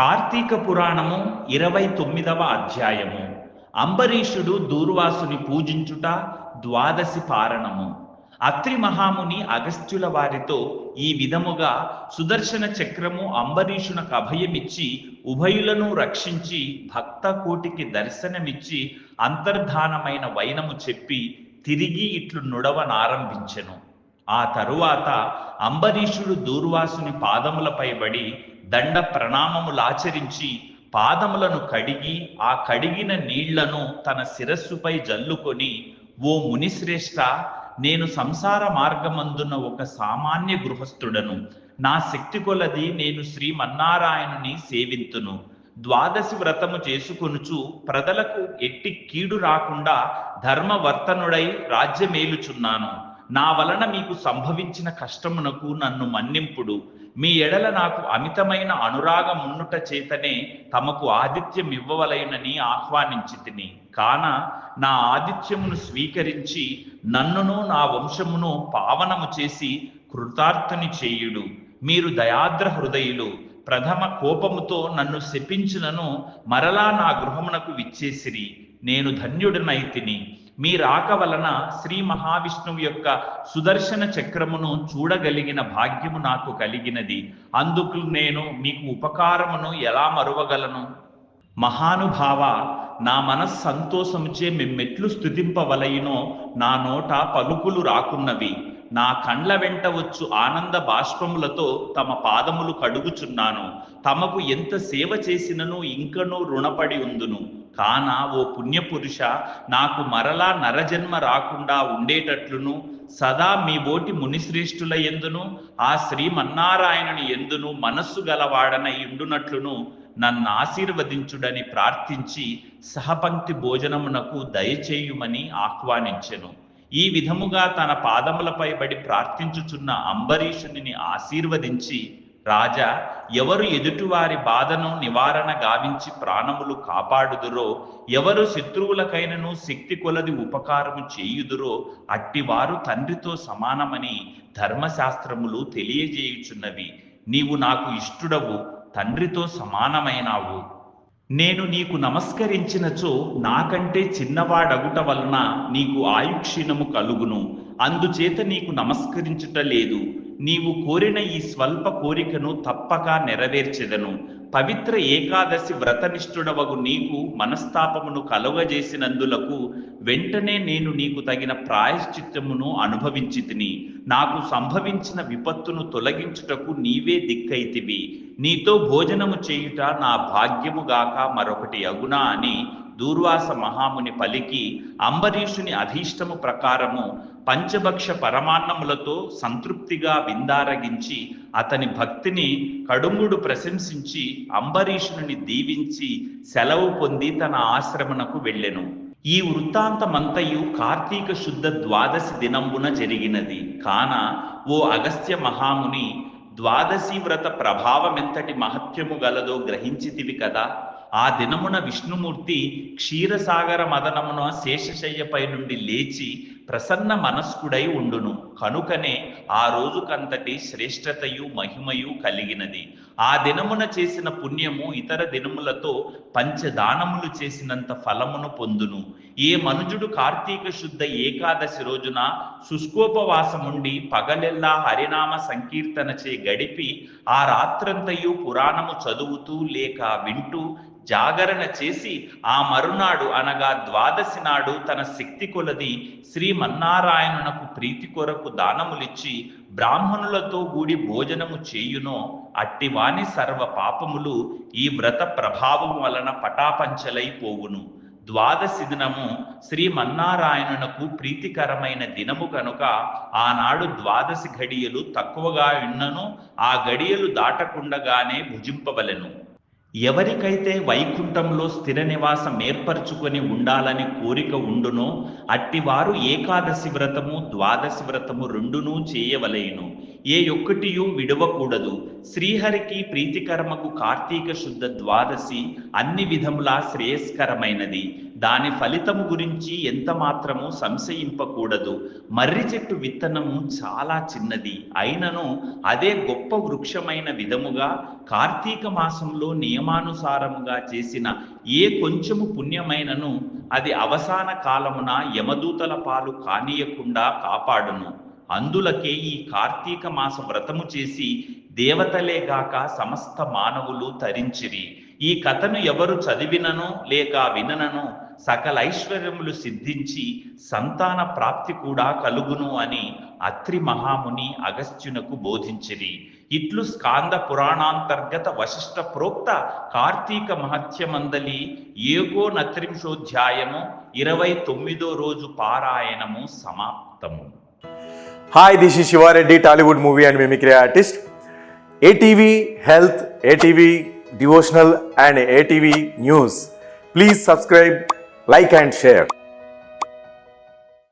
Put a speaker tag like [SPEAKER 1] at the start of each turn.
[SPEAKER 1] కార్తీక పురాణము ఇరవై తొమ్మిదవ అధ్యాయము. అంబరీషుడు దూర్వాసుని పూజించుట ద్వాదశి పారణము. అత్రి మహాముని అగస్త్యుల వారితో ఈ విధముగా సుదర్శన చక్రము అంబరీషునకు అభయమిచ్చి ఉభయులను రక్షించి భక్త కోటికి దర్శనమిచ్చి అంతర్ధానమైన వైనము చెప్పి తిరిగి ఇట్లు నుడవనారంభించెను. ఆ తరువాత అంబరీషుడు దూర్వాసుని పాదములపై బడి దండ ప్రణామములాచరించి పాదములను కడిగి ఆ కడిగిన నీళ్ళను తన శిరస్సుపై జల్లుకొని ఓ మునిశ్రేష్ఠ నేను సంసార మార్గమందున్న ఒక సామాన్య గృహస్థుడను. నా శక్తి కొలది నేను శ్రీమన్నారాయణుని సేవింతును. ద్వాదశి వ్రతము చేసుకొనుచు ప్రజలకు ఎట్టి కీడు రాకుండా ధర్మవర్తనుడై రాజ్యమేలుచున్నాను. నా వలన మీకు సంభవించిన కష్టమునకు నన్ను మన్నింపుడు. మీ ఎడల నాకు అమితమైన అనురాగం ఉండుట చేతనే తమకు ఆతిథ్యం ఇవ్వవలయునని ఆహ్వానించి తిని. కాన నా ఆతిథ్యమును స్వీకరించి నన్నును నా వంశమును పావనము చేసి కృతార్థుని చేయుడు. మీరు దయాద్ర హృదయులు ప్రథమ కోపముతో నన్ను శపించినను మరలా నా గృహమునకు విచ్చేసిరి. నేను ధన్యుడినైతిని మీ రాక వలన శ్రీ మహావిష్ణువు యొక్క సుదర్శన చక్రమును చూడగలిగిన భాగ్యము నాకు కలిగినది. అందుకు నేను మీకు ఉపకారమును ఎలా మరువగలను? మహానుభావ నా మనస్ సంతోషముచే మిమ్మెట్లు స్థుతింపవలయినో నా నోట పలుకులు రాకున్నవి. నా కండ్ల వెంట వచ్చు ఆనంద బాష్పములతో తమ పాదములు కడుగుచున్నాను. తమకు ఎంత సేవ చేసినను ఇంకనూ రుణపడి ఉందును. కాన ఓ పుణ్యపురుష నాకు మరలా నరజన్మ రాకుండా ఉండేటట్లును సదా మీ బోటి మునిశ్రేష్ఠుల ఎందును ఆ శ్రీమన్నారాయణుని ఎందును మనస్సు గలవాడనై ఉండునట్లును నన్ను ఆశీర్వదించుడని ప్రార్థించి సహపంక్తి భోజనమునకు దయచేయుమని ఆహ్వానించెను. ఈ విధముగా తన పాదములపై బడి ప్రార్థించుచున్న అంబరీషుని ఆశీర్వదించి రాజా ఎవరు ఎదుటివారి బాధను నివారణ గావించి ప్రాణములు కాపాడుదురో ఎవరు శత్రువులకైనను శక్తి కొలది ఉపకారము చేయుదురో అట్టివారు తండ్రితో సమానమని ధర్మశాస్త్రములు తెలియజేయుచున్నవి. నీవు నాకు ఇష్టుడవు తండ్రితో సమానమైనావు. నేను నీకు నమస్కరించినచో నాకంటే చిన్నవాడగుట వలన నీకు ఆయుక్షీణము కలుగును. అందుచేత నీకు నమస్కరించుట లేదు. నీవు కోరిన ఈ స్వల్ప కోరికను తప్పక నెరవేర్చెదను. పవిత్ర ఏకాదశి వ్రతనిష్ఠుడవగు నీకు మనస్తాపమును కలుగజేసినందులకు వెంటనే నేను నీకు తగిన ప్రాయశ్చిత్తమును అనుభవించి తిని నాకు సంభవించిన విపత్తును తొలగించుటకు నీవే దిక్కైతివి. నీతో భోజనము చేయుట నా భాగ్యముగాక మరొకటి అగునా అని దూర్వాస మహాముని పలికి అంబరీషుని అధీష్టము ప్రకారము పంచభక్ష పరమాన్నములతో సంతృప్తిగా విందారగించి అతని భక్తిని కడుంగుడు ప్రశంసించి అంబరీషుని దీవించి సెలవు పొంది తన ఆశ్రమణకు వెళ్ళెను. ఈ వృత్తాంతమంతయు కార్తీక శుద్ధ ద్వాదశి దినంబున జరిగినది. కాన ఓ అగస్త్య మహాముని ద్వాదశి వ్రత ప్రభావమెంతటి మహత్యము గలదో గ్రహించితివి కదా? ఆ దినమున విష్ణుమూర్తి క్షీరసాగర మదనమున శేషశయ్యపై నుండి లేచి ప్రసన్న మనస్కుడై ఉండును. కనుకనే ఆ రోజుకంతటి శ్రేష్టతయు మహిమయు కలిగినది. ఆ దినమున చేసిన పుణ్యము ఇతర దినములతో పంచదానములు చేసినంత ఫలమును పొందును. ఏ మనుజుడు కార్తీక శుద్ధ ఏకాదశి రోజున శుష్కోపవాసముండి పగలెల్లా హరినామ సంకీర్తన చే గడిపి ఆ రాత్రంతయు పురాణము చదువుతూ లేక వింటూ జాగరణ చేసి ఆ మరునాడు అనగా ద్వాదశి నాడు తన శక్తి కొలది శ్రీమన్నారాయణునకు ప్రీతి కొరకు దానములిచ్చి బ్రాహ్మణులతో కూడి భోజనము చేయునో అట్టివాని సర్వ పాపములు ఈ వ్రత ప్రభావం వలన పటాపంచలైపోవును ద్వాదశి దినము శ్రీమన్నారాయణునకు ప్రీతికరమైన దినము కనుక ఆనాడు ద్వాదశి ఘడియలు తక్కువగా ఉన్నను ఆ గడియలు దాటకుండగానే భుజింపవలెను. ఎవరికైతే వైకుంఠంలో స్థిర నివాసం ఏర్పరచుకొని ఉండాలని కోరిక ఉండునో అట్టివారు ఏకాదశి వ్రతము ద్వాదశి వ్రతము రెండునూ చేయవలేను. ఏ ఒక్కటియూ విడవకూడదు. శ్రీహరికి ప్రీతికరమకు కార్తీక శుద్ధ ద్వాదశి అన్ని విధములా శ్రేయస్కరమైనది. దాని ఫలితము గురించి ఎంత మాత్రము సంశయింపకూడదు. మర్రి చెట్టు విత్తనము చాలా చిన్నది. అయినను అదే గొప్ప వృక్షమైన విధముగా కార్తీక మాసంలో నియమానుసారముగా చేసిన ఏ కొంచెము పుణ్యమైనను అది అవసాన కాలమున యమదూతల పాలు కానీయకుండా కాపాడును. అందులకే ఈ కార్తీక మాస వ్రతము చేసి దేవతలేగాక సమస్త మానవులు తరించిరి. ఈ కథను ఎవరు చదివినను లేక విననను సకల ఐశ్వర్యములు సిద్ధించి సంతాన ప్రాప్తి కూడా కలుగును అని అత్రి మహాముని అగస్త్యునకు బోధించిరి. ఇట్లు స్కాంద పురాణాంతర్గత వశిష్ట ప్రోక్త కార్తీక మహత్యమందలి ఏకో నత్రింశోధ్యాయము ఇరవై తొమ్మిదో రోజు పారాయణము సమాప్తము.
[SPEAKER 2] Hi this is Sivareddy Tollywood movie and mimicry artist ATV health ATV devotional and ATV news please subscribe like and share.